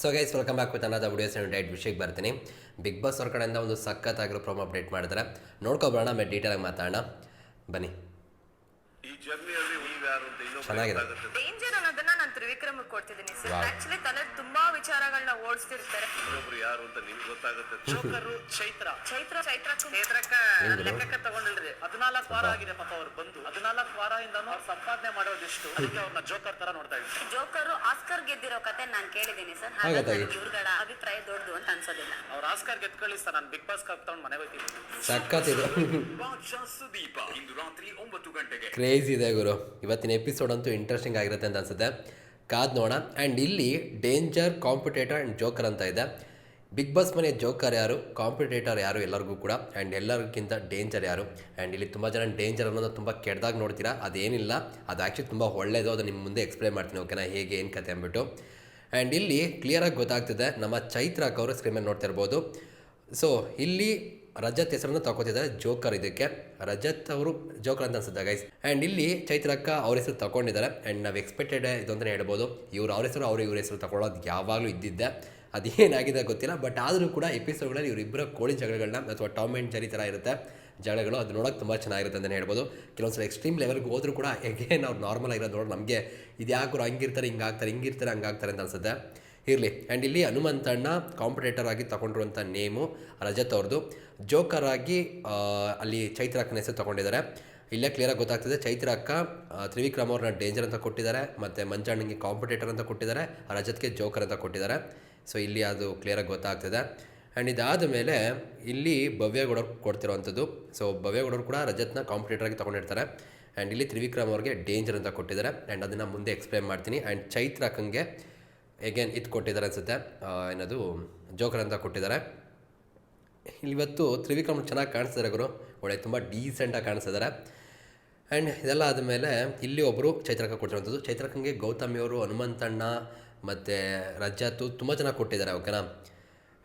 So guys welcome back with ಅನ್ನದ videos diet ವಿಷಯಕ್ಕೆ ಬರ್ತೀನಿ. ಬಿಗ್ ಬಾಸ್ ಅವ್ರ ಕಡೆಯಿಂದ ಒಂದು ಸಖತ್ತಾಗಿರೋ ಪ್ರೋಮ್ ಅಪ್ಡೇಟ್ ಮಾಡಿದ್ರೆ ನೋಡ್ಕೊಬರೋಣ ಆಮೇಲೆ ಡೀಟೇಲಾಗಿ ಮಾತಾಡೋಣ. ಬನ್ನಿ ಈ ಜರ್ನಿಯಲ್ಲಿ ನೀವು ಯಾರು ಅಂತ ಇನ್ನೊಬ್ಬ ಚೆನ್ನಾಗಿದೆ. ಗೊತ್ತಾಗುತ್ತೆ ಡೇಂಜರ್ ಅನ್ನೋದನ್ನ ನಾನು ತ್ರಿವಿಕ್ರಮ್ ಕೊಡ್ತಿದ್ದೀನಿ ಸರ್. ಆಕ್ಚುಲಿ ತಲೆ ತುಂಬಾ ವಿಚಾರಗಳನ್ನ ಓಡಿಸ್ತಿರ್ತಾರೆ. ಇನ್ನೊಬ್ರು ಯಾರು ಅಂತ ನಿಮ್ಗೆ ಗೊತ್ತಾಗುತ್ತೆ. ಜೋಕರು ಚೈತ್ರ. ಚೈತ್ರ ಚೈತ್ರ ಚೈತ್ರಕ್ಕ ಲೆಕ್ಕಕ್ಕೆ ತಗೊಂಡಿಲ್ರಿ. ಹದಿನಾಲ್ಕು ವಾರ ಆಗಿದೆ ಪಾಪ ಅವ್ರು ಬಂದು. ಹದಿನಾಲ್ಕು ವಾರ ಇಂದನೂ ಅವ್ರು ಸಂಪಾದನೆ ಮಾಡೋದಿಷ್ಟು. ಅದಕ್ಕೆ ಅವ್ರನ್ನ ಜೋಕರ್ ತರ ನೋಡ್ತಾ ಇದ್ದೀವಿ ಜೋಕರು ಆಸ್ಕರ್ ಗೆದ್ದಿರೋ ಕತೆ ನಾನು ಕೇಳಿದ್ದೀನಿ ಸರ್ ಹಾಗಾಗಿ ಇವ್ರುಗಳ ಅಭಿಪ್ರಾಯ ದೊಡ್ಡದು ಅಂತ ಅನ್ಸೋದಿಲ್ಲ. ಅವ್ರ ಆಸ್ಕರ್ ಸರ್. ನಾನು ಬಿಗ್ ಬಾಸ್ ಕಪ್ ತಗೊಂಡು ಮನೆಗೆ ಹೋಗ್ತೀನಿ. ಸುದೀಪ ಇಂದು ರಾತ್ರಿ ಒಂಬತ್ತು ಗಂಟೆಗೆ. ಕ್ರೇಜ್ ಇದೆ ಗುರು. ಇವತ್ತಿನ ಎಪಿಸೋಡ್ ಅಂತೂ ಇಂಟ್ರೆಸ್ಟಿಂಗ್ ಆಗಿರುತ್ತೆ ಅಂತ ಅನ್ಸುತ್ತೆ. ಕಾದ್ ನೋಡೋಣ. ಆ್ಯಂಡ್ ಇಲ್ಲಿ ಡೇಂಜರ್ ಕಾಂಪಿಟೇಟರ್ ಆ್ಯಂಡ್ ಜೋಕರ್ ಅಂತ ಇದೆ. ಬಿಗ್ ಬಾಸ್ ಮನೆ ಜೋಕರ್ ಯಾರು ಕಾಂಪಿಟೇಟರ್ ಯಾರು ಎಲ್ಲರಿಗೂ ಕೂಡ. ಆ್ಯಂಡ್ ಎಲ್ಲರಿಗಿಂತ ಡೇಂಜರ್ ಯಾರು. ಆ್ಯಂಡ್ ಇಲ್ಲಿ ತುಂಬ ಜನ ಡೇಂಜರ್ ಅನ್ನೋದು ತುಂಬ ಕೆಡ್ದಾಗ ನೋಡ್ತೀರಾ? ಅದೇನಿಲ್ಲ. ಅದು ಆ್ಯಕ್ಚುಲಿ ತುಂಬ ಒಳ್ಳೆಯದು ಅದು ನಿಮ್ಮ ಮುಂದೆ ಎಕ್ಸ್ಪ್ಲೈನ್ ಮಾಡ್ತೀನಿ. ಓಕೆನಾ ಹೇಗೆ, ಏನು ಕತೆ ಅಂದ್ಬಿಟ್ಟು. ಆ್ಯಂಡ್ ಇಲ್ಲಿ ಕ್ಲಿಯರಾಗಿ ಗೊತ್ತಾಗ್ತಿದೆ. ನಮ್ಮ ಚೈತ್ರಾಕ್ ಕೌರ ಸ್ಕ್ರೀನ್ ಮೇಲೆ ನೋಡ್ತಾ ಇರ್ಬೋದು ಸೊ ಇಲ್ಲಿ ರಜತ್ ಹೆಸರನ್ನು ತಗೊತಿದ್ದಾರೆ, ಜೋಕರ್ ಇದಕ್ಕೆ. ರಜತ್ ಅವರು ಜೋಕರ್ ಅಂತ ಅನ್ಸುತ್ತೆ ಗೈಸ್ ಆ್ಯಂಡ್ ಇಲ್ಲಿ ಚೈತ್ರಕ್ಕ ಅವ್ರ ಹೆಸರು ತಗೊಂಡಿದ್ದಾರೆ. ಆ್ಯಂಡ್ ನಾವು ಎಕ್ಸ್ಪೆಕ್ಟೆಡ್ ಇದು ಅಂತಲೇ ಹೇಳ್ಬೋದು. ಇವ್ರು ಅವ್ರ ಹೆಸರು, ಅವರು ಇವ್ರ ಹೆಸರು ತಗೊಳ್ಳೋದು ಯಾವಾಗಲೂ ಇದ್ದಿದ್ದೆ. ಅದೇನಾಗಿದೆ ಗೊತ್ತಿಲ್ಲ ಬಟ್ ಆದರೂ ಕೂಡ ಎಪಿಸೋಡ್ಗಳಲ್ಲಿ ಇವರಿಬ್ಬರ ಕೋಳಿ ಜಗಳಗಳನ್ನ ಅಥವಾ ಟಾಮ್ ಆ್ಯಂಡ್ ಜರಿ ಥರ ಇರುತ್ತೆ ಜಗಳಗಳು. ಅದು ನೋಡೋಕೆ ತುಂಬ ಚೆನ್ನಾಗಿರುತ್ತೆ ಅಂತಲೇ ಹೇಳ್ಬೋದು. ಕೆಲವೊಂದ್ಸಲ ಎಕ್ಸ್ಟ್ರೀಮ್ ಲೆವೆಲ್ಗೆ ಹೋದರೂ ಕೂಡ ಎಗೇನ್ ಅವ್ರು ನಾರ್ಮಲ್ ಆಗಿರೋದು ನೋಡಿ ನಮಗೆ ಇದು ಯಾಕೆ ಹಂಗಿರ್ತಾರೆ, ಹಿಂಗಾಗ್ತಾರೆ, ಹಿಂಗಿರ್ತಾರೆ, ಹಂಗಾಗ್ತಾರೆ ಅಂತ ಅನ್ಸುತ್ತೆ. ಇರಲಿ. ಆ್ಯಂಡ್ ಇಲ್ಲಿ ಹನುಮಂತಣ್ಣ ಕಾಂಪಿಟೇಟರ್ ಆಗಿ ತಗೊಂಡಿರುವಂಥ ನೇಮು ರಜತ್ ಅವ್ರದ್ದು ಜೋಕರ್ ಆಗಿ ಅಲ್ಲಿ ಚೈತ್ರ ಅಕ್ಕನ ಹೆಸರು ತೊಗೊಂಡಿದ್ದಾರೆ. ಇಲ್ಲೇ ಕ್ಲಿಯರಾಗಿ ಗೊತ್ತಾಗ್ತದೆ. ಚೈತ್ರ ಅಕ್ಕ ತ್ರಿವಿಕ್ರಮ್ ಅವ್ರನ್ನ ಡೇಂಜರ್ ಅಂತ ಕೊಟ್ಟಿದ್ದಾರೆ. ಮತ್ತು ಮಂಜಣ್ಣನಿಗೆ ಕಾಂಪಿಟೇಟರ್ ಅಂತ ಕೊಟ್ಟಿದ್ದಾರೆ. ರಜತ್ಗೆ ಜೋಕರ್ ಅಂತ ಕೊಟ್ಟಿದ್ದಾರೆ. ಸೊ ಇಲ್ಲಿ ಅದು ಕ್ಲಿಯರಾಗಿ ಗೊತ್ತಾಗ್ತದೆ. ಆ್ಯಂಡ್ ಇದಾದ ಮೇಲೆ ಇಲ್ಲಿ ಭವ್ಯಗೌಡರು ಕೊಡ್ತಿರೋವಂಥದ್ದು. ಸೊ ಭವ್ಯಗೌಡರು ಕೂಡ ರಜತ್ನ ಕಾಂಪಿಟೇಟರ್ ಆಗಿ ತೊಗೊಂಡಿರ್ತಾರೆ. ಆ್ಯಂಡ್ ಇಲ್ಲಿ ತ್ರಿವಿಕ್ರಮ್ ಅವ್ರಿಗೆ ಡೇಂಜರ್ ಅಂತ ಕೊಟ್ಟಿದ್ದಾರೆ. ಆ್ಯಂಡ್ ಅದನ್ನು ಮುಂದೆ ಎಕ್ಸ್ಪ್ಲೇನ್ ಮಾಡ್ತೀನಿ. ಆ್ಯಂಡ್ ಚೈತ್ರ ಅಕ್ಕಂಗೆ ಎಗೇನ್ ಇದು ಕೊಟ್ಟಿದ್ದಾರೆ ಅನಿಸುತ್ತೆ. ಏನದು? ಜೋಕರ್ ಅಂತ ಕೊಟ್ಟಿದ್ದಾರೆ. ಇವತ್ತು ತ್ರಿವಿಕ್ರಮ್ ಚೆನ್ನಾಗಿ ಕಾಣಿಸ್ತಿದ್ದಾರೆ ಗುರು. ಒಳ್ಳೆ ತುಂಬ ಡೀಸೆಂಟಾಗಿ ಕಾಣಿಸ್ತಿದ್ದಾರೆ ಆ್ಯಂಡ್ ಇದೆಲ್ಲ ಆದಮೇಲೆ ಇಲ್ಲಿ ಒಬ್ಬರು ಚೈತ್ರಕ್ಕ ಕೊಟ್ಟಿರುವಂಥದ್ದು. ಚೈತ್ರಕ್ಕಂಗೆ ಗೌತಮಿಯವರು ಹನುಮಂತಣ್ಣ ಮತ್ತು ರಜತ್ ತುಂಬ ಚೆನ್ನಾಗಿ ಕೊಟ್ಟಿದ್ದಾರೆ ಓಕೆನಾ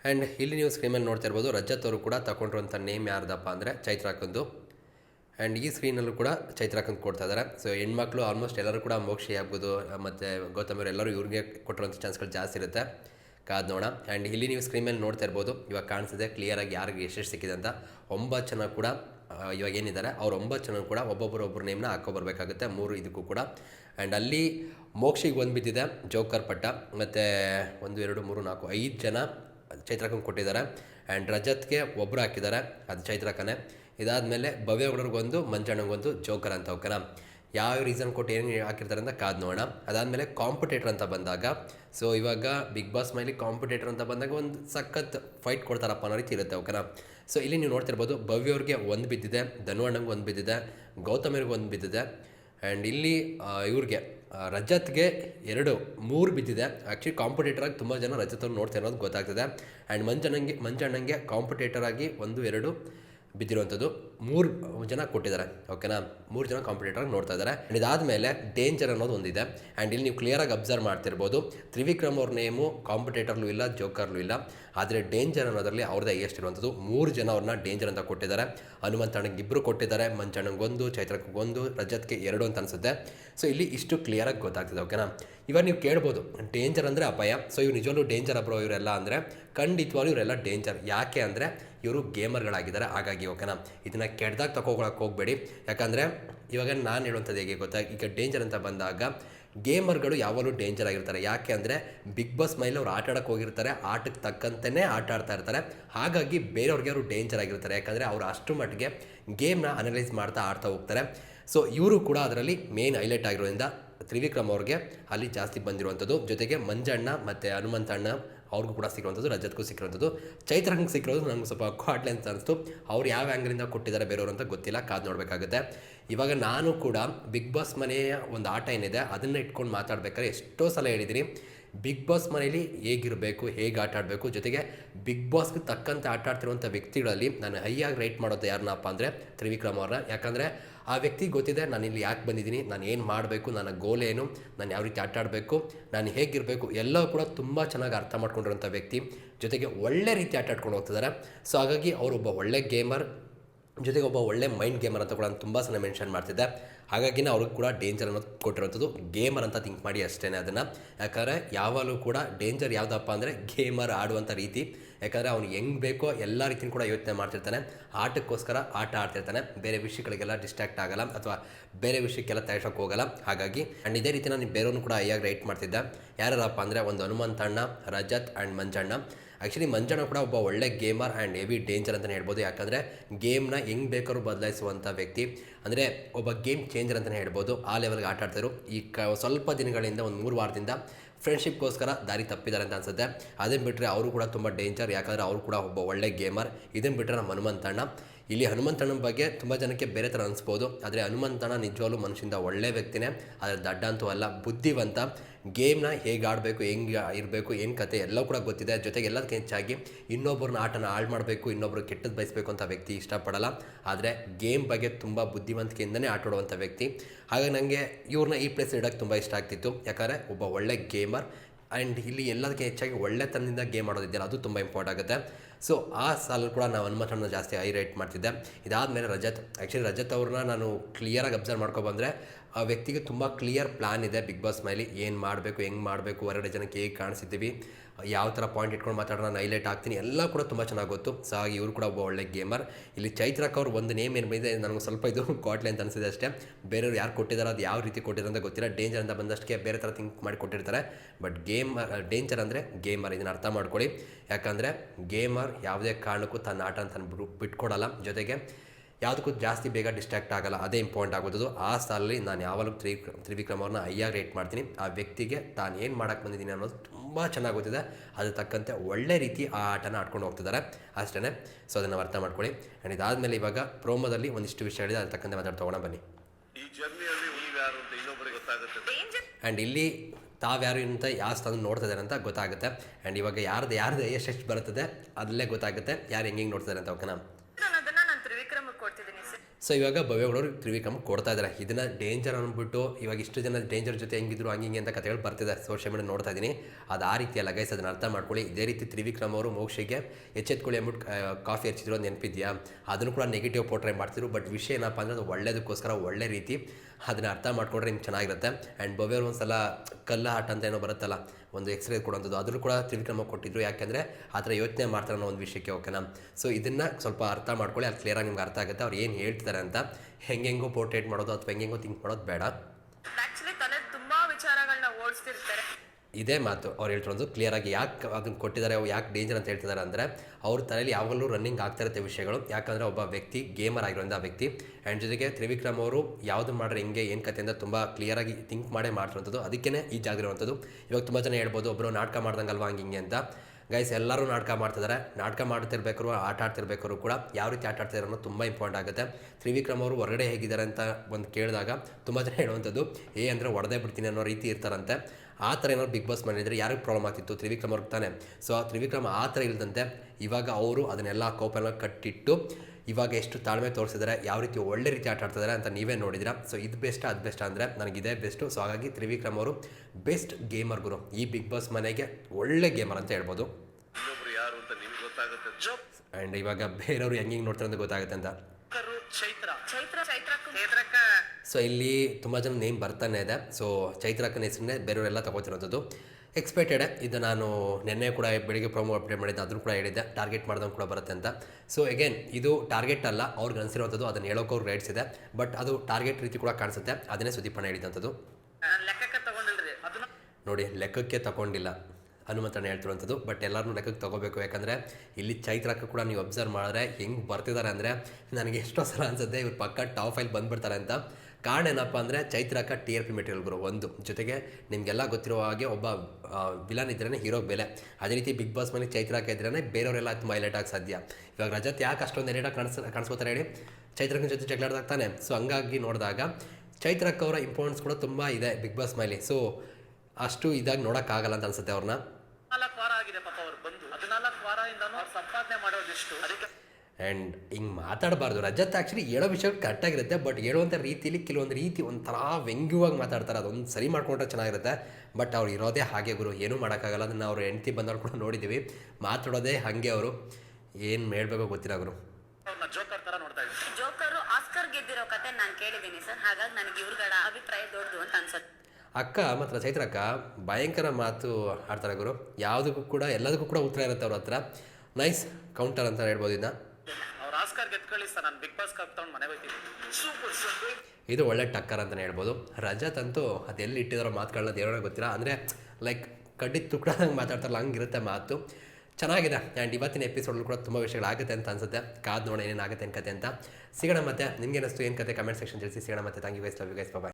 ಆ್ಯಂಡ್ ಇಲ್ಲಿ ನೀವು ಸ್ಕ್ರೀನಲ್ಲಿ ನೋಡ್ತಾ ಇರ್ಬೋದು, ರಜತ್ ಅವರು ಕೂಡ ತಗೊಂಡಿರುವಂಥ ನೇಮ್ ಯಾರ್ದಪ್ಪ ಅಂದರೆ ಚೈತ್ರಕ್ಕಂದು. ಆ್ಯಂಡ್ ಈ ಸ್ಕ್ರೀನಲ್ಲೂ ಕೂಡ ಚೈತ್ರಕ್ಕಂದು ಕೊಡ್ತಾ ಇದ್ದಾರೆ ಸೊ ಹೆಣ್ಮಕ್ಳು ಆಲ್ಮೋಸ್ಟ್ ಎಲ್ಲರೂ ಕೂಡ ಮೋಕ್ಷಿ ಆಗ್ಬೋದು. ಮತ್ತು ಗೌತಮ್ ಎಲ್ಲರೂ ಇವ್ರಿಗೆ ಕೊಟ್ಟಿರೋಂಥ ಚಾನ್ಸ್ಗಳು ಜಾಸ್ತಿ ಇರುತ್ತೆ. ಕಾದ್ ನೋಡ ಆ್ಯಂಡ್ ಇಲ್ಲಿ ನೀವು ಸ್ಕ್ರೀನ್ ಮೇಲೆ ನೋಡ್ತಾ ಇರ್ಬೋದು. ಇವಾಗ ಕಾಣಿಸಿದೆ ಕ್ಲಿಯರಾಗಿ ಯಾರಿಗೆ ಎಷ್ಟೆಷ್ಟು ಸಿಕ್ಕಿದೆ ಅಂತ. ಒಂಬತ್ತು ಜನ ಕೂಡ ಇವಾಗ ಏನಿದ್ದಾರೆ, ಅವ್ರು ಒಂಬತ್ತು ಜನ ಕೂಡ ಒಬ್ಬೊಬ್ಬರು ಒಬ್ಬರು ನೇಮ್ನ ಹಾಕೋಬರ್ಬೇಕಾಗುತ್ತೆ ಮೂರು ಇದಕ್ಕೂ ಕೂಡ. ಆ್ಯಂಡ್ ಅಲ್ಲಿ ಮೋಕ್ಷಿಗೆ ಒಂದು ಬಿದ್ದಿದೆ ಜೋಕರ್ ಪಟ್ಟ. ಮತ್ತು ಒಂದು, ಎರಡು, ಮೂರು, ನಾಲ್ಕು, ಐದು ಜನ ಚೈತ್ರಕಂಗೆ ಕೊಟ್ಟಿದ್ದಾರೆ. ಆ್ಯಂಡ್ ರಜತ್ಗೆ ಒಬ್ಬರು ಹಾಕಿದ್ದಾರೆ. ಅದು ಚೈತ್ರಕ್ಕನೇ ಇದಾದಮೇಲೆ ಹುಡುಗರಿಗೊಂದು ಮಂಜಣ್ಣಗೊಂದು, ಜೋಕರ್ ಅಂತ ಓಕೆನಾ ಯಾವ ರೀಸನ್ ಕೊಟ್ಟು ಏನು ಹಾಕಿರ್ತಾರೆ ಅಂತ ಕಾದು ನೋಡೋಣ. ಅದಾದಮೇಲೆ ಕಾಂಪಿಟೇಟರ್ ಅಂತ ಬಂದಾಗ ಸೊ ಇವಾಗ ಬಿಗ್ ಬಾಸ್ ಮೈಲಿ ಕಾಂಪಿಟೇಟರ್ ಅಂತ ಬಂದಾಗ ಒಂದು ಸಖತ್ ಫೈಟ್ ಕೊಡ್ತಾರಪ್ಪ ಅನ್ನೋ ರೀತಿ ಇರುತ್ತೆ ಓಕೆನಾ ಸೊ ಇಲ್ಲಿ ನೀವು ನೋಡ್ತಿರ್ಬೋದು ಭವ್ಯವ್ರಿಗೆ ಒಂದು ಬಿದ್ದಿದೆ, ಧನುವಣ್ಣಂಗೆ ಒಂದು ಬಿದ್ದಿದೆ, ಗೌತಮರಿಗೆ ಒಂದು ಬಿದ್ದಿದೆ ಆ್ಯಂಡ್ ಇಲ್ಲಿ ಇವ್ರಿಗೆ ರಜತ್ಗೆ ಎರಡು, ಮೂರು ಬಿದ್ದಿದೆ. ಆ್ಯಕ್ಚುಲಿ ಕಾಂಪಿಟೇಟರ್ ಆಗಿ ತುಂಬ ಜನ ರಜತ್ ಅವ್ರು ನೋಡ್ತಾ ಇರೋದು ಗೊತ್ತಾಗ್ತದೆ. ಆ್ಯಂಡ್ ಮಂಜಣ್ಣಂಗೆ ಮಂಜಣ್ಣಂಗೆ ಕಾಂಪಿಟೇಟರ್ ಆಗಿ ಒಂದು, ಎರಡು ಬಿದ್ದಿರುವಂಥದ್ದು. ಮೂರು ಜನ ಕೊಟ್ಟಿದ್ದಾರೆ ಓಕೆನಾ ಮೂರು ಜನ ಕಾಂಪಿಟೇಟರ್ ನೋಡ್ತಾ ಇದ್ದಾರೆ. ಆ್ಯಂಡ್ ಇದಾದಮೇಲೆ ಡೇಂಜರ್ ಅನ್ನೋದು ಒಂದಿದೆ. ಆ್ಯಂಡ್ ಇಲ್ಲಿ ನೀವು ಕ್ಲಿಯರಾಗಿ ಅಬ್ಸರ್ವ್ ಮಾಡ್ತಿರ್ಬೋದು. ತ್ರಿವಿಕ್ರಮ್ ಅವ್ರ ನೇಮು ಕಾಂಪಿಟೇಟರ್ಲು ಇಲ್ಲ ಜೋಕರ್ಲು ಇಲ್ಲ. ಆದರೆ ಡೇಂಜರ್ ಅನ್ನೋದರಲ್ಲಿ ಅವ್ರದ್ದೇ ಎಷ್ಟಿರುವಂಥದ್ದು ಮೂರು ಜನ ಅವ್ರನ್ನ ಡೇಂಜರ್ ಅಂತ ಕೊಟ್ಟಿದ್ದಾರೆ. ಹನುಮಂತಣ್ಣಗೆ ಇಬ್ಬರು ಕೊಟ್ಟಿದ್ದಾರೆ ಮಂಚಣ್ಣಗೊಂದು ಚೈತ್ರಕ್ಕೊಂದು ರಜತ್ಗೆ ಎರಡು ಅಂತ ಅನಿಸುತ್ತೆ. ಸೊ ಇಲ್ಲಿ ಇಷ್ಟು ಕ್ಲಿಯರಾಗಿ ಗೊತ್ತಾಗ್ತದೆ ಓಕೆನಾ ಇವಾಗ ನೀವು ಕೇಳ್ಬೋದು ಡೇಂಜರ್ ಅಂದರೆ ಅಪಾಯ. ಸೊ ಇವ್ರು ನಿಜವಾಗ್ಲೂ ಡೇಂಜರ್ ಅಬ್ರೋ ಇವರೆಲ್ಲ ಅಂದರೆ ಖಂಡಿತವಾಗ್ಲೂ ಇವರೆಲ್ಲ ಡೇಂಜರ್ ಯಾಕೆ ಅಂದರೆ ಇವರು ಗೇಮರ್ಗಳಾಗಿದ್ದಾರೆ ಹಾಗಾಗಿ ಓಕೆನಾ ಇದನ್ನು ಕೆಟ್ಟದಾಗ ತಗೊಳಕ್ಕೆ ಹೋಗಬೇಡಿ. ಯಾಕಂದರೆ ಇವಾಗ ನಾನು ಹೇಳುವಂಥದ್ದು ಹೇಗೆ ಗೊತ್ತಾ? ಈಗ ಡೇಂಜರ್ ಅಂತ ಬಂದಾಗ ಗೇಮರ್ಗಳು ಯಾವಾಗಲೂ ಡೇಂಜರ್ ಆಗಿರ್ತಾರೆ. ಯಾಕೆ ಅಂದರೆ ಬಿಗ್ ಬಾಸ್ ಮೈಲಿ ಅವ್ರು ಆಟ ಆಡೋಕ್ಕೆ ಹೋಗಿರ್ತಾರೆ. ಆಟಕ್ಕೆ ತಕ್ಕಂತೆಯೇ ಆಟ ಆಡ್ತಾ ಇರ್ತಾರೆ. ಹಾಗಾಗಿ ಬೇರೆಯವ್ರಿಗೆ ಅವರು ಡೇಂಜರ್ ಆಗಿರ್ತಾರೆ. ಯಾಕಂದರೆ ಅವರು ಅಷ್ಟು ಮಟ್ಟಿಗೆ ಗೇಮ್ನ ಅನಲೈಸ್ ಮಾಡ್ತಾ ಆಡ್ತಾ ಹೋಗ್ತಾರೆ. ಸೊ ಇವರು ಕೂಡ ಅದರಲ್ಲಿ ಮೇನ್ ಹೈಲೈಟ್ ಆಗಿರೋದ್ರಿಂದ ತ್ರಿವಿಕ್ರಮ್ ಅವ್ರಿಗೆ ಅಲ್ಲಿ ಜಾಸ್ತಿ ಬಂದಿರುವಂಥದ್ದು. ಜೊತೆಗೆ ಮಂಜಣ್ಣ ಮತ್ತು ಹನುಮಂತಣ್ಣ ಅವ್ರಿಗೂ ಕೂಡ ಸಿಕ್ಕಿರುವಂಥದ್ದು, ರಜತ್ಗೂ ಸಿಕ್ಕಿರುವಂಥದ್ದು. ಚೈತ್ರಂಗೆ ಸಿಕ್ಕಿರೋದು ನಂಗೆ ಸ್ವಲ್ಪ ಕಾಟ್ಲೆ ಅಂತ ಅನಿಸ್ತು. ಅವ್ರು ಯಾವ ಆ್ಯಂಗಲಿಂದ ಕೊಟ್ಟಿದ್ದಾರೆ ಬೇರೆಯವರು ಅಂತ ಗೊತ್ತಿಲ್ಲ, ಕಾದು ನೋಡಬೇಕಾಗುತ್ತೆ. ಇವಾಗ ನಾನು ಕೂಡ ಬಿಗ್ ಬಾಸ್ ಮನೆಯ ಒಂದು ಆಟ ಏನಿದೆ, ಅದನ್ನು ಇಟ್ಕೊಂಡು ಮಾತಾಡ್ಬೇಕಾದ್ರೆ ಎಷ್ಟೋ ಸಲ ಹೇಳಿದ್ದೀನಿ. ಬಿಗ್ ಬಾಸ್ ಮನೇಲಿ ಹೇಗಿರಬೇಕು, ಹೇಗೆ ಆಟ ಆಡಬೇಕು, ಜೊತೆಗೆ ಬಿಗ್ ಬಾಸ್ಗೆ ತಕ್ಕಂತೆ ಆಟ ಆಡ್ತಿರುವಂಥ ವ್ಯಕ್ತಿಗಳಲ್ಲಿ ನಾನು ಹೈಯಾಗಿ ರೈಟ್ ಮಾಡೋದು ಯಾರನ್ನಪ್ಪ ಅಂದರೆ ತ್ರಿವಿಕ್ರಮ್ ಅವ್ರನ್ನ. ಯಾಕಂದರೆ ಆ ವ್ಯಕ್ತಿಗೆ ಗೊತ್ತಿದೆ, ನಾನು ಇಲ್ಲಿ ಯಾಕೆ ಬಂದಿದ್ದೀನಿ? ನಾನು ಏನು ಮಾಡಬೇಕು? ನನ್ನ ಗೋಲ್ ಏನು? ನಾನು ಯಾವ ರೀತಿ ಆಟ ಆಡಬೇಕು ನಾನು ಹೇಗಿರಬೇಕು? ಎಲ್ಲವೂ ಕೂಡ ತುಂಬ ಚೆನ್ನಾಗಿ ಅರ್ಥ ಮಾಡ್ಕೊಂಡಿರೋಂಥ ವ್ಯಕ್ತಿ. ಜೊತೆಗೆ ಒಳ್ಳೆ ರೀತಿ ಆಟ ಆಡ್ಕೊಂಡು ಹೋಗ್ತಿದ್ದಾರೆ ಸೊ ಹಾಗಾಗಿ ಅವರೊಬ್ಬ ಒಳ್ಳೆ ಗೇಮರ್ ಜೊತೆಗೆ ಒಬ್ಬ ಒಳ್ಳೆ ಮೈಂಡ್ ಗೇಮರ್ ಅಂತ ಕೂಡ ನಾನು ತುಂಬ ಸಲ ಮೆನ್ಷನ್ ಮಾಡ್ತಿದ್ದೆ. ಹಾಗಾಗಿನೇ ಅವ್ರಿಗೆ ಕೂಡ ಡೇಂಜರ್ ಅನ್ನೋದು ಕೊಟ್ಟಿರುವಂಥದ್ದು ಗೇಮರ್ ಅಂತ ಥಿಂಕ್ ಮಾಡಿ ಅಷ್ಟೇ ಅದನ್ನು. ಯಾಕಂದರೆ ಯಾವಾಗಲೂ ಕೂಡ ಡೇಂಜರ್ ಯಾವುದಪ್ಪ ಅಂದರೆ ಗೇಮರ್ ಆಡುವಂಥ ರೀತಿ. ಯಾಕಂದರೆ ಅವ್ನು ಹೆಂಗೆ ಬೇಕೋ ಎಲ್ಲ ರೀತಿಯೂ ಕೂಡ ಯೋಚನೆ ಮಾಡ್ತಿರ್ತಾನೆ. ಆಟಕ್ಕೋಸ್ಕರ ಆಟ ಆಡ್ತಿರ್ತಾನೆ. ಬೇರೆ ವಿಷಯಗಳಿಗೆಲ್ಲ ಡಿಸ್ಟ್ರಾಕ್ಟ್ ಆಗಲ್ಲ ಅಥವಾ ಬೇರೆ ವಿಷಯಕ್ಕೆಲ್ಲ ತಯಾರಿಸೋಕೆ ಹೋಗಲ್ಲ. ಹಾಗಾಗಿ ಆ್ಯಂಡ್ ಇದೇ ರೀತಿ ನಾನು ಬೇರೆಯವ್ರನ್ನೂ ಕೂಡ ಐಯಾಗಿ ರೈಟ್ ಮಾಡ್ತಿದ್ದೆ. ಯಾರ್ಯಾರಪ್ಪ ಅಂದರೆ ಒಂದು ಹನುಮಂತಣ್ಣ ರಜತ್ ಆ್ಯಂಡ್ ಮಂಜಣ್ಣ. ಆ್ಯಕ್ಚುಲಿ ಮಂಜಣ್ಣ ಕೂಡ ಒಬ್ಬ ಒಳ್ಳೆ ಗೇಮರ್ ಆ್ಯಂಡ್ ಹೆವಿ ಡೇಂಜರ್ ಅಂತಲೇ ಹೇಳ್ಬೋದು. ಯಾಕಂದರೆ ಗೇಮ್ನ ಹೆಂಗೆ ಬೇಕಾದ್ರೂ ಬದಲಾಯಿಸುವಂಥ ವ್ಯಕ್ತಿ. ಅಂದರೆ ಒಬ್ಬ ಗೇಮ್ ಚೇಂಜರ್ ಅಂತಲೇ ಹೇಳ್ಬೋದು, ಆ ಲೆವೆಲ್ಗೆ ಆಟ ಆಡ್ತಾಯಿದ್ರು ಈ ಕ, ಸ್ವಲ್ಪ ದಿನಗಳಿಂದ, ಒಂದು ಮೂರು ವಾರದಿಂದ ಫ್ರೆಂಡ್ಶಿಪ್ಗೋಸ್ಕರ ದಾರಿ ತಪ್ಪಿದ್ದಾರೆ ಅಂತ ಅನ್ಸುತ್ತೆ. ಅದನ್ನು ಬಿಟ್ಟರೆ ಅವರು ಕೂಡ ತುಂಬ ಡೇಂಜರ್ ಯಾಕಂದರೆ ಅವರು ಕೂಡ ಒಬ್ಬ ಒಳ್ಳೆ ಗೇಮರ್ ಇದನ್ನು ಬಿಟ್ಟರೆ ನಮ್ಮ ಹನುಮಂತಣ್ಣ. ಇಲ್ಲಿ ಹನುಮಂತಣ್ಣನ ಬಗ್ಗೆ ತುಂಬ ಜನಕ್ಕೆ ಬೇರೆ ಥರ ಅನಿಸ್ಬೋದು. ಆದರೆ ಹನುಮಂತಣ್ಣ ನಿಜವಾಗ್ಲೂ ಮನುಷ್ಯಿಂದ ಒಳ್ಳೆ ವ್ಯಕ್ತಿನೇ. ಆದರೆ ದಡ್ಡ ಅಂತೂ ಅಲ್ಲ, ಬುದ್ಧಿವಂತ. ಗೇಮ್ನ ಹೇಗೆ ಆಡಬೇಕು, ಹೆಂಗೆ ಇರಬೇಕು, ಏನು ಕತೆ ಎಲ್ಲ ಕೂಡ ಗೊತ್ತಿದೆ. ಜೊತೆಗೆ ಎಲ್ಲದಕ್ಕೆ ಹೆಚ್ಚಾಗಿ ಇನ್ನೊಬ್ಬರನ್ನ ಆಟನ ಹಾಳು ಮಾಡಬೇಕು ಇನ್ನೊಬ್ಬರು ಕೆಟ್ಟದ್ದು ಬಯಸಬೇಕು ಅಂತ ವ್ಯಕ್ತಿ ಇಷ್ಟಪಡಲ್ಲ. ಆದರೆ ಗೇಮ್ ಬಗ್ಗೆ ತುಂಬ ಬುದ್ಧಿವಂತಿಕೆಯಿಂದನೇ ಆಟಾಡುವಂಥ ವ್ಯಕ್ತಿ. ಹಾಗಾಗಿ ನನಗೆ ಇವ್ರನ್ನ ಈ ಪ್ಲೇಸ್ ಇಡೋಕ್ಕೆ ತುಂಬ ಇಷ್ಟ ಆಗ್ತಿತ್ತು. ಯಾಕಂದರೆ ಒಬ್ಬ ಒಳ್ಳೆ ಗೇಮರ್ ಆ್ಯಂಡ್ ಇಲ್ಲಿ ಎಲ್ಲದಕ್ಕೆ ಹೆಚ್ಚಾಗಿ ಒಳ್ಳೆತನದಿಂದ ಗೇಮ್ ಆಡೋದಿದೆಯಲ್ಲ, ಅದು ತುಂಬ ಇಂಪಾರ್ಟ್ ಆಗುತ್ತೆ. ಸೊ, ಆ ಸಾಲಲ್ಲಿ ಕೂಡ ನಾವು ಹನುಮಂತಣ್ಣ ಜಾಸ್ತಿ ಹೈ ರೇಟ್ ಮಾಡ್ತಿದ್ದೆ. ಇದಾದಮೇಲೆ ರಜತ್ ಆ್ಯಕ್ಚುಲಿ ರಜತ್ ಅವ್ರನ್ನ ನಾನು ಕ್ಲಿಯರಾಗಿ ಅಬ್ಸರ್ವ್ ಮಾಡ್ಕೊಬಂದರೆ ಆ ವ್ಯಕ್ತಿಗೆ ತುಂಬ ಕ್ಲಿಯರ್ ಪ್ಲ್ಯಾನ್ ಇದೆ ಬಿಗ್ ಬಾಸ್ ಮೇಲೆ ಏನು ಮಾಡಬೇಕು, ಹೆಂಗೆ ಮಾಡಬೇಕು, ಹೊರಗಡೆ ಜನಕ್ಕೆ ಹೇಗೆ ಕಾಣಿಸಿದ್ದೀವಿ, ಯಾವ ಥರ ಪಾಯಿಂಟ್ ಇಟ್ಕೊಂಡು ಮಾತಾಡೋಣ, ನಾನು ಹೈಲೈಟ್ ಆಗ್ತೀನಿ ಎಲ್ಲ ಕೂಡ ತುಂಬ ಚೆನ್ನಾಗಿ ಗೊತ್ತು. ಸೊ ಹಾಗೆ ಇವರು ಕೂಡ ಒಬ್ಬ ಒಳ್ಳೆ ಗೇಮರ್ ಇಲ್ಲಿ ಚೈತ್ರಕ್ ಅವ್ರು ಒಂದು ನೇಮ್ ಏನು ಬಂದಿದೆ, ನನಗೆ ಸ್ವಲ್ಪ ಇದು ಕಾಟ್ಲೆ ಅಂತ ಅನಿಸಿದೆ ಅಷ್ಟೇ. ಬೇರೆಯವ್ರು ಯಾರು ಕೊಟ್ಟಿದ್ದಾರೆ ಅದು ಯಾವ ರೀತಿ ಕೊಟ್ಟಿದ್ದಾರೆ ಅಂತ ಗೊತ್ತಿಲ್ಲ. ಡೇಂಜರ್ ಅಂತ ಬಂದಷ್ಟಕ್ಕೆ ಬೇರೆ ಥರ ಥಿಂಕ್ ಮಾಡಿ ಕೊಟ್ಟಿರ್ತಾರೆ. ಬಟ್ ಗೇಮ್ ಡೇಂಜರ್ ಅಂದರೆ ಗೇಮರ್ ಇದನ್ನು ಅರ್ಥ ಮಾಡ್ಕೊಳ್ಳಿ. ಯಾಕಂದರೆ ಗೇಮರ್ ಯಾವುದೇ ಕಾರಣಕ್ಕೂ ತನ್ನ ಆಟ ಅಂತ ಬಿಟ್ಕೊಡಲ್ಲ. ಜೊತೆಗೆ ಯಾವುದಕ್ಕೂ ಜಾಸ್ತಿ ಬೇಗ ಡಿಸ್ಟ್ರಾಕ್ಟ್ ಆಗಲ್ಲ. ಅದೇ ಇಂಪಾರ್ಟೆಂಟ್ ಆಗೋದು ಆ ಸಾಲಲ್ಲಿ ನಾನು ಯಾವಾಗಲೂ ತ್ರಿ ತ್ರಿವಿಕ್ರಮ್ ಅವ್ರನ್ನ ಐಯಾಗಿ ರೇಟ್ ಮಾಡ್ತೀನಿ. ಆ ವ್ಯಕ್ತಿಗೆ ತಾನು ಏನು ಮಾಡೋಕ್ಕೆ ಬಂದಿದ್ದೀನಿ ಅನ್ನೋದು ತುಂಬ ಚೆನ್ನಾಗಿ ಗೊತ್ತಿದೆ. ಅದು ತಕ್ಕಂತೆ ಒಳ್ಳೆ ರೀತಿ ಆ ಆಟನ ಆಡ್ಕೊಂಡು ಹೋಗ್ತಿದ್ದಾರೆ. ಅಷ್ಟೇ ಸೊ ಅದನ್ನು ಅರ್ಥ ಮಾಡ್ಕೊಳ್ಳಿ. ಆ್ಯಂಡ್ ಇದಾದಮೇಲೆ ಇವಾಗ ಪ್ರೋಮೋದಲ್ಲಿ ಒಂದಿಷ್ಟು ವಿಷಯಗಳಿದೆ ಅದ್ರ ತಕ್ಕಂತೆ ಮಾತಾಡ್ತಾ ಹೋಗೋಣ ಬನ್ನಿ. ಆ್ಯಂಡ್ ಇಲ್ಲಿ ತಾವ್ಯಾರು ಅಂತ ಯಾವ ಸ್ಥಾನ ನೋಡ್ತಾ ಇದ್ದಾರೆ ಅಂತ ಗೊತ್ತಾಗುತ್ತೆ. ಆ್ಯಂಡ್ ಇವಾಗ ಯಾರ್ದು ಯಾರ್ದು ಎಷ್ಟೆಷ್ಟು ಬರುತ್ತದೆ ಅದಲ್ಲೇ ಗೊತ್ತಾಗುತ್ತೆ. ಯಾರು ಹೆಂಗೆ ಹೆಂಗೆ ನೋಡ್ತಾರೆ ಅಂತ ಓಕೆನಾ ಅದನ್ನ ನಾನು ತ್ರಿವಿಕ್ರಮಕ್ಕೆ ಕೊಡ್ತಿದ್ದೀನಿ ಸರ್ ಸೊ ಇವಾಗ ಭವ್ಯಗಳವ್ರು ತ್ರಿವಿಕ್ರಮ್ ಕೊಡ್ತಾ ಇದ್ದಾರೆ ಇದನ್ನ ಡೇಂಜರ್ ಅಂದ್ಬಿಟ್ಟು ಇವಾಗ ಇಷ್ಟು ಜನ ಡೇಂಜರ್ ಜೊತೆ ಹೆಂಗಿದ್ರು ಹಂಗೆ ಹಿಂಗೆ ಅಂತ ಕಥೆಗಳು ಬರ್ತಿದೆ ಸೋಷಿಯಲ್ ಮೀಡಿಯಾ ನೋಡ್ತಾ ಇದ್ದೀನಿ ಅದು ಆ ರೀತಿ ಅಲ್ಲ ಗೈಸ್ ಅದನ್ನ ಅರ್ಥ ಮಾಡ್ಕೊಳ್ಳಿ. ಇದೇ ರೀತಿ ತ್ರಿವಿಕ್ರಮ್ ಅವರು ಮೋಕ್ಷಿಗೆ ಎಚ್ಚೆತ್ಕೊಳ್ಳಿ ಅಂದ್ಬಿಟ್ಟು ಕಾಫಿ ಹಚ್ಚಿದ್ರು ನೆನಪಿದ್ಯಾ? ಅದನ್ನು ಕೂಡ ನೆಗೆಟಿವ್ ಪೋಟ್ರೆ ಮಾಡ್ತಿದ್ರು. ಬಟ್ ವಿಷಯ ಏನಪ್ಪ ಅಂದರೆ, ಅದು ಒಳ್ಳೇದಕ್ಕೋಸ್ಕರ ಒಳ್ಳೆ ರೀತಿ ಅದನ್ನ ಅರ್ಥ ಮಾಡ್ಕೊಂಡ್ರೆ ನಿಮ್ಗೆ ಚೆನ್ನಾಗಿರುತ್ತೆ. ಆ್ಯಂಡ್ ಭವ್ಯರು ಒಂದು ಸಲ ಕಲ್ಲ ಆಟ ಅಂತ ಏನೋ ಬರುತ್ತಲ್ಲ ಒಂದು ಎಕ್ಸ್ರೇ ಕೊಡುವಂಥದ್ದು. ಅದರಲ್ಲೂ ಕೂಡ ತ್ರಿವಿಕ್ರಮ ಕೊಟ್ಟಿದ್ರು. ಯಾಕೆಂದರೆ ಆ ಥರ ಯೋಚನೆ ಮಾಡ್ತಾರೆ ಅನ್ನೋ ಒಂದು ವಿಷಯಕ್ಕೆ, ಓಕೆನಾ? ಸೊ ಇದನ್ನು ಸ್ವಲ್ಪ ಅರ್ಥ ಮಾಡ್ಕೊಳ್ಳಿ. ಅದು ಕ್ಲಿಯರಾಗಿ ನಿಮ್ಗೆ ಅರ್ಥ ಆಗುತ್ತೆ. ಅವ್ರು ಏನು ಹೇಳ್ತಾರೆ ಅಂತ. ಹೆಂಗೆಂಗೋ ಪೋರ್ಟ್ರೇಟ್ ಮಾಡೋದು ಅಥವಾ ಹೆಂಗೆಂಗೋ ಥಿಂಕ್ ಮಾಡೋದು ಬೇಡ ಆಕ್ಚುಲಿ ತಲೆ ತುಂಬಾ ವಿಚಾರಗಳನ್ನ ಓಡಿಸ್ತಿರ್ತಾರೆ ಇದೇ ಮಾತು. ಅವ್ರು ಹೇಳ್ತಿರೋದು ಕ್ಲಿಯರಾಗಿ ಯಾಕೆ ಅದನ್ನು ಕೊಟ್ಟಿದ್ದಾರೆ, ಅವು ಯಾಕೆ ಡೇಂಜರ್ ಅಂತ ಹೇಳ್ತಿದ್ದಾರೆ ಅಂದರೆ ಅವ್ರ ತಲೆಯಲ್ಲಿ ಯಾವಾಗಲೂ ರನ್ನಿಂಗ್ ಆಗ್ತಾ ಇರುತ್ತೆ ವಿಷಯಗಳು. ಯಾಕಂದರೆ ಒಬ್ಬ ವ್ಯಕ್ತಿ ಗೇಮರ್ ಆಗಿರೋಂಥ ವ್ಯಕ್ತಿ. ಆ್ಯಂಡ್ ಜೊತೆಗೆ ತ್ರಿವಿಕ್ರಮ್ ಅವರು ಯಾವುದು ಮಾಡ್ರೆ ಹಿಂಗೆ, ಏನು ಕತೆ ಅಂತ ತುಂಬ ಕ್ಲಿಯರಾಗಿ ಥಿಂಕ್ ಮಾಡೇ ಮಾಡ್ತಿರೋಂಥದ್ದು ಅದಕ್ಕೇ ಈ ಜಾಗಿರುವಂಥದ್ದು ಇವಾಗ ತುಂಬ ಜನ ಹೇಳ್ಬೋದು ಒಬ್ಬರು ನಾಟಕ ಮಾಡ್ದಂಗಲ್ವಾ ಹಂಗೆ ಹಿಂಗೆ ಅಂತ. ಗೈಸ್ ಎಲ್ಲರೂ ನಾಟಕ ಮಾಡ್ತಿದ್ದಾರೆ ನಾಟಕ ಮಾಡ್ತಿರ್ಬೇಕಾದ್ರು, ಆಟ ಆಡ್ತಿರ್ಬೇಕಾದ್ರು ಕೂಡ ಯಾವ ರೀತಿ ಆಟ ಆಡ್ತಿದ್ದಾರೆ ಅನ್ನೋದು ತುಂಬ ಇಂಪಾರ್ಟೆಂಟ್ ಆಗುತ್ತೆ. ತ್ರಿವಿಕ್ರಮ್ ಅವರು ಹೊರಗಡೆ ಹೇಗಿದ್ದಾರೆ ಅಂತ ಒಂದು ಕೇಳಿದಾಗ ತುಂಬ ಜನ ಹೇಳುವಂಥದ್ದು, ಏ ಅಂದರೆ ಹೊಡೆದೇ ಬಿಡ್ತೀನಿ ಅನ್ನೋ ರೀತಿ ಇರ್ತಾರಂತೆ. ಆ ಥರ ಏನಾದ್ರು ಬಿಗ್ ಬಾಸ್ ಮಾಡಿದರೆ ಯಾರಿಗೆ ಪ್ರಾಬ್ಲಮ್ ಆಗ್ತಿತ್ತು? ತ್ರಿವಿಕ್ರಮ್ ಅವ್ರಿಗೆ ತಾನೆ. ಸೊ ಆ ತ್ರಿವಿಕ್ರಮ್ ಆ ಥರ ಇಲ್ಲದಂತೆ ಇವಾಗ ಅವರು ಅದನ್ನೆಲ್ಲ ಕೋಪನ ಕಟ್ಟಿಟ್ಟು ಇವಾಗ ಎಷ್ಟು ತಾಳ್ಮೆ ತೋರಿಸಿದ್ದಾರೆ ಯಾವ ರೀತಿ ಒಳ್ಳೆ ರೀತಿ ಆಟ ಆಡ್ತಿದ್ದಾರೆ ಅಂತ ನೀವೇ ನೋಡಿದಿರಾ ಸೊ ಇದು ಬೆಸ್ಟ್ ಅದು ಬೆಸ್ಟ್ ಅಂದರೆ ನನಗೆ ಇದೇ ಬೆಸ್ಟು ಸೊ ಹಾಗಾಗಿ ತ್ರಿವಿಕ್ರಮ್ ಅವರು ಬೆಸ್ಟ್ ಗೇಮರ್ ಗುರು. ಈ ಬಿಗ್ ಬಾಸ್ ಮನೆಗೆ ಒಳ್ಳೆ ಗೇಮರ್ ಅಂತ ಹೇಳ್ಬೋದು. ಅಂಡ್ ಯಾರು ಅಂತ ನಿಮ್ಗೆ ಗೊತ್ತಾಗುತ್ತೆ. ಆ್ಯಂಡ್ ಇವಾಗ ಬೇರೆಯವರು ಹೆಂಗೆ ಹೆಂಗೆ ನೋಡ್ತಾರೆ ಅಂತ ಗೊತ್ತಾಗುತ್ತೆ ಅಂತ. ಜೋಕರು ಚೈತ್ರ. ಚೈತ್ರ ಚೈತ್ರಕ್ಕೂ ಚೈತ್ರಕ್ಕ. ಸೊ ಇಲ್ಲಿ ತುಂಬ ಜನ ನೇಮ್ ಬರ್ತಾನೆ ಇದೆ. ಸೊ ಚೈತ್ರಕ್ಕನ ಹೆಸರನ್ನೇ ಬೇರೆಯವರೆಲ್ಲ ತಗೋತಿರೋಂಥದ್ದು. ಎಕ್ಸ್ಪೆಕ್ಟೆಡ್ ಇದು ನಾನು ನಿನ್ನೆ ಕೂಡ ಬೆಳಿಗ್ಗೆ ಪ್ರೊಮೋ ಅಪ್ಡೇಟ್ ಮಾಡಿದ್ದೆ ಅದನ್ನು ಕೂಡ ಹೇಳಿದ್ದೆ. ಟಾರ್ಗೆಟ್ ಮಾಡ್ದಂಗೆ ಕೂಡ ಬರುತ್ತೆ ಅಂತ. ಸೊ ಎಗೇನ್ ಇದು ಟಾರ್ಗೆಟ್ ಅಲ್ಲ ಅವ್ರಿಗೆ ಅನಿಸಿರೋಂಥದ್ದು ಅದನ್ನು ಹೇಳೋಕೆ ಅವ್ರಿಗೆ ರೈಟ್ಸ್ ಇದೆ. ಬಟ್ ಅದು ಟಾರ್ಗೆಟ್ ರೀತಿ ಕೂಡ ಕಾಣಿಸುತ್ತೆ. ಅದನ್ನೇ ಸುದೀಪಣ್ಣ ಹೇಳಿದಂಥದ್ದು. ನೋಡಿ ಲೆಕ್ಕಕ್ಕೆ ತಗೊಂಡಿಲ್ಲ. ಹನುಮಂತಣ್ಣ ಹೇಳ್ತಿರುವಂಥದ್ದು. ಬಟ್ ಎಲ್ಲರನ್ನೂ ಲೆಕ್ಕಕ್ಕೆ ತಗೋಬೇಕು. ಯಾಕಂದರೆ ಇಲ್ಲಿ ಚೈತ್ರಕ್ಕೆ ಕೂಡ ನೀವು ಅಬ್ಸರ್ವ್ ಮಾಡಿದ್ರೆ ಹೆಂಗೆ ಬರ್ತಿದ್ದಾರೆ ಅಂದರೆ ನನಗೆ ಎಷ್ಟೋ ಸಲ ಅನ್ಸುತ್ತೆ ಇವ್ರು ಪಕ್ಕ ಟಾಪ್ ಫೈಲ್ ಬಂದುಬಿಡ್ತಾರೆ ಅಂತ. ಕಾರಣ ಏನಪ್ಪ ಅಂದರೆ ಚೈತ್ರಕ ಟಿ, ಆರ್, ಪಿ, ಮೆಟೀರಿಯಲ್ ಗುರು ಒಂದು. ಜೊತೆಗೆ ನಿಮಗೆಲ್ಲ ಗೊತ್ತಿರೋ ಹಾಗೆ ಒಬ್ಬ ವಿಲನ್ ಇದ್ರೇ ಹೀರೋ ಬೆಲೆ. ಅದೇ ರೀತಿ ಬಿಗ್ ಬಾಸ್ ಮನೆ ಚೈತ್ರಕ ಇದ್ರೇ ಬೇರೆಯವರೆಲ್ಲ ತುಂಬ ಹೈಲೈಟ್ ಆಗಿ ಸಾಧ್ಯ. ಇವಾಗ ರಜತ್ ಯಾಕೆ ಅಷ್ಟೊಂದು ಹೈಲೈಟಾಗಿ ಕಾಣಿಸ್, ಕಾಣಿಸ್ಕೋತಾರೆ ಹೇಳಿ? ಚೈತ್ರಕನ ಜೊತೆ ಜಗಳಾಡ್ತಾನೆ ಸೊ ಹಂಗಾಗಿ ನೋಡಿದಾಗ ಚೈತ್ರಕ್ ಅವರ ಇಂಪಾರ್ಟೆನ್ಸ್ ಕೂಡ ತುಂಬ ಇದೆ ಬಿಗ್ ಬಾಸ್ ಮೇಲೆ. ಸೊ ಅಷ್ಟು ಇದಾಗಿ ನೋಡೋಕ್ಕಾಗಲ್ಲ ಅಂತ ಅನ್ಸುತ್ತೆ ಅವ್ರನ್ನ ನಾಲ್ಕು ವಾರ ಆಗಿದೆ ಪಾಪ ಅವ್ರು ಬಂದು. ಹದಿನಾಲ್ಕು ವಾರದಿಂದ ಸಂಪಾದನೆ ಮಾಡೋದಿಷ್ಟು ಅದಕ್ಕೆ ಆ್ಯಂಡ್ ಹಿಂಗೆ ಮಾತಾಡಬಾರ್ದು. ರಜತ್ ಆ್ಯಕ್ಚುಲಿ ಹೇಳೋ ವಿಷಯ ಕರೆಕ್ಟಾಗಿರುತ್ತೆ ಬಟ್ ಹೇಳುವಂಥ ರೀತಿಲಿ ಕೆಲವೊಂದು ರೀತಿ ಒಂಥರ ವ್ಯಂಗ್ಯವಾಗಿ ಮಾತಾಡ್ತಾರೆ. ಅದೊಂದು ಸರಿ ಮಾಡ್ಕೊಂಡ್ರೆ ಚೆನ್ನಾಗಿರುತ್ತೆ. ಬಟ್ ಅವ್ರು ಇರೋದೇ ಹಾಗೆ ಗುರು. ಏನೂ ಮಾಡೋಕ್ಕಾಗಲ್ಲ. ಅದನ್ನು ಅವ್ರು ಹೆಂಡತಿ ಬಂದವ್ರು ಕೂಡ ನೋಡಿದ್ದೀವಿ ಮಾತಾಡೋದೇ ಹಾಗೆ ಅವರು. ಏನು ಹೇಳ್ಬೇಕೋ ಗೊತ್ತಿಲ್ಲ ಗುರು. ಜೋಕರ್ ತರ ನೋಡ್ತಾ ಇದ್ದೀನಿ. ಜೋಕರು ಆಸ್ಕರ್ ಗೆದ್ದಿರೋ ಕತೆ ನಾನು ಕೇಳಿದ್ದೀನಿ ಸರ್. ಹಾಗಾಗಿ ನನಗೆ ಇವ್ರುಗಳ ಅಭಿಪ್ರಾಯ ದೊಡ್ಡದು ಅಂತ ಅನ್ಸುತ್ತೆ. ಅಕ್ಕ ಮಾತ್ರ ಚೈತ್ರ ಅಕ್ಕ ಭಯಂಕರ ಮಾತು ಆಡ್ತಾರೆ ಗುರು. ಯಾವುದಕ್ಕೂ ಕೂಡ ಎಲ್ಲದಕ್ಕೂ ಕೂಡ ಉತ್ತರ ಇರುತ್ತೆ ಅವ್ರ ಹತ್ರ. ನೈಸ್ ಕೌಂಟರ್ ಅಂತ ಹೇಳ್ಬೋದು ಇದನ್ನ ಆಸ್ಕರ್ ಗೆದ್ಕೊಳ್ಳಿ ಸರ್. ನಾನು ಬಿಗ್ ಬಾಸ್ ಕಪ್ ತಗೊಂಡು ಮನೆ ಹೋಗ್ತೀನಿ ಸೂಪರ್ ಸಂಡೇ ಇದು ಒಳ್ಳೆ ಟಕ್ಕರ್ ಅಂತಲೇ ಹೇಳ್ಬೋದು. ರಜತ್ ಅಂತೂ ಅದೆಲ್ಲಿ ಇಟ್ಟಿದಾರೋ ಮಾತುಗಳನ್ನ ದೇವರೇ ಗೊತ್ತಿಲ್ಲ. ಅಂದರೆ ಲೈಕ್ ಕಡ್ಡಿ ತುಕ್ಕಡಂಗೆ ಮಾತಾಡ್ತಾರಲ್ಲ ಹಂಗಿರುತ್ತೆ ಮಾತು. ಚೆನ್ನಾಗಿದೆ. ಆ್ಯಂಡ್ ಇವತ್ತಿನ ಎಪಿಸೋಡಲ್ಲಿ ಕೂಡ ತುಂಬ ವಿಷಯಗಳಾಗುತ್ತೆ ಅಂತ ಅನ್ಸುತ್ತೆ. ಕಾದು ನೋಡೋಣ ಏನೇನಾಗುತ್ತೆ ಏನು ಕತೆ ಅಂತ. ಸಿಗೋಣ ಮತ್ತೆ. ನಿಮ್ಗೆ ಅನಿಸ್ತು? ಏನು ಕತೆ? ಕಮೆಂಟ್ ಸೆಕ್ಷನ್ ತಿಳಿಸಿ. ಸಿಗೋಣ ಮತ್ತೆ. Thank you guys love you guys bye